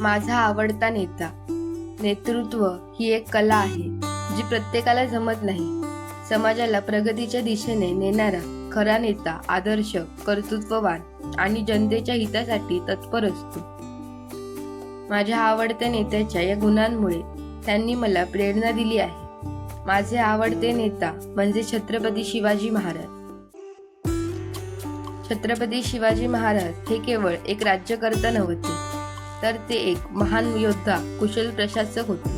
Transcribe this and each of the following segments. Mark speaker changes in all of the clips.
Speaker 1: माझा आवडता नेता. नेतृत्व ही एक कला आहे जी प्रत्येकाला जमत नाही. समाजाला प्रगतीच्या दिशेने नेणारा खरा नेता आदर्श कर्तृत्ववान आणि जनतेच्या हितासाठी तत्पर असतो. माझ्या आवडत्या नेत्याच्या या गुणांमुळे त्यांनी मला प्रेरणा दिली आहे. माझे आवडते नेता म्हणजे छत्रपती शिवाजी महाराज. छत्रपती शिवाजी महाराज हे केवळ एक राज्यकर्ता नव्हते तर ते एक महान योद्धा कुशल प्रशासक होते.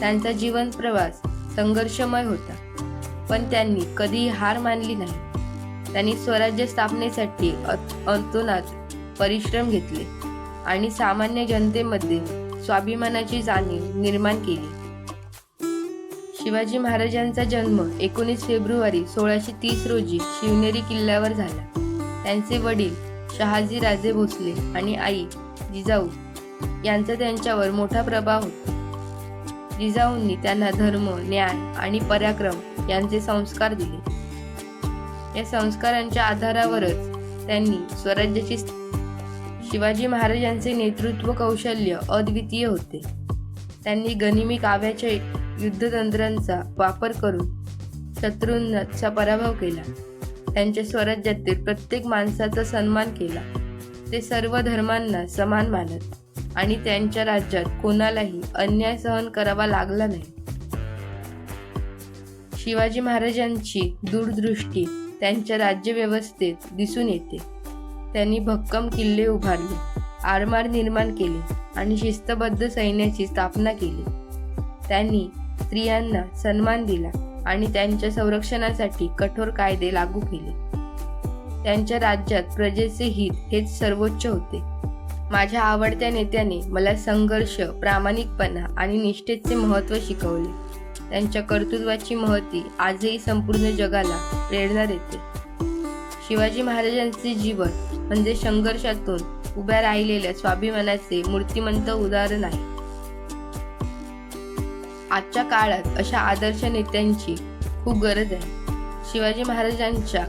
Speaker 1: त्यांचा जीवन प्रवास संघर्षमय होता. पण त्यांनी कधीही हार मानली नाही. त्यांनी स्वराज्य स्थापनेसाठी अंतोनात अतोनात परिश्रम घेतले आणि सामान्य जनतेमध्ये स्वाभिमानाची जाणीव निर्माण केली. शिवाजी महाराजांचा जन्म एकोणीस फेब्रुवारी सोळाशे तीस रोजी शिवनेरी किल्ल्यावर झाला. त्यांचे वडील शहाजी राजे भोसले आणि आई जिजाऊ यांचा त्यांच्यावर मोठा प्रभाव होता. जिजाऊंनी त्यांना धर्म न्याय आणि पराक्रम यांचे संस्कार दिले. या संस्कारांच्या आधारावरच त्यांनी स्वराज्याची शिवाजी महाराजांचे नेतृत्व कौशल्य अद्वितीय होते. त्यांनी गनिमी काव्याच्या युद्धतंत्रांचा वापर करून शत्रूंचा पराभव केला. त्यांच्या स्वराज्यातील प्रत्येक माणसाचा सन्मान केला. ते सर्व धर्मांना समान मानत आणि त्यांच्या राज्यात कोणालाही अन्याय सहन करावा लागला नाही. शिवाजी महाराजांची दूरदृष्टी त्यांच्या राज्यव्यवस्थेत दिसून येते. त्यांनी भक्कम किल्ले उभारले आरमार निर्माण केले आणि शिस्तबद्ध सैन्याची स्थापना केली. त्यांनी स्त्रियांना सन्मान दिला आणि त्यांच्या संरक्षणासाठी कठोर कायदे लागू केले. त्यांच्या राज्यात प्रजेचे हित हेच सर्वोच्च होते. माझ्या आवडत्या नेत्याने मला संघर्ष प्रामाणिकपणा आणि निष्ठेचे महत्त्व शिकवले. त्यांच्या कर्तृत्वाची महती आजही संपूर्ण जगाला प्रेरणा देते. शिवाजी महाराजांचे जीवन म्हणजे संघर्षातून उभ्या राहिलेल्या स्वाभिमानाचे मूर्तिमंत उदाहरण आहे. आजच्या काळात अशा आदर्श नेत्यांची खूप गरज आहे. शिवाजी महाराजांच्या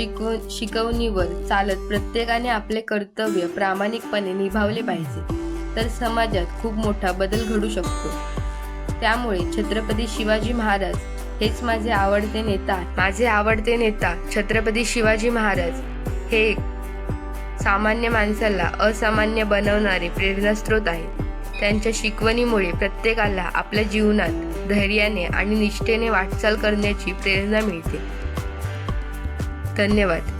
Speaker 1: शिकव शिकवणीवर चालत प्रत्येकाने आपले कर्तव्य प्रामाणिकपणे निभावले पाहिजे. तर समाजात खूप मोठा बदल घडू शकतो. त्यामुळे छत्रपती शिवाजी महाराज हेच माझे आवडते नेता. माझे आवडते नेता छत्रपती शिवाजी महाराज हे एक सामान्य माणसाला असामान्य बनवणारे प्रेरणास्त्रोत आहेत. त्यांच्या शिकवणीमुळे प्रत्येकाला आपल्या जीवनात धैर्याने आणि निष्ठेने वाटचाल करण्याची प्रेरणा मिळते. धन्यवाद.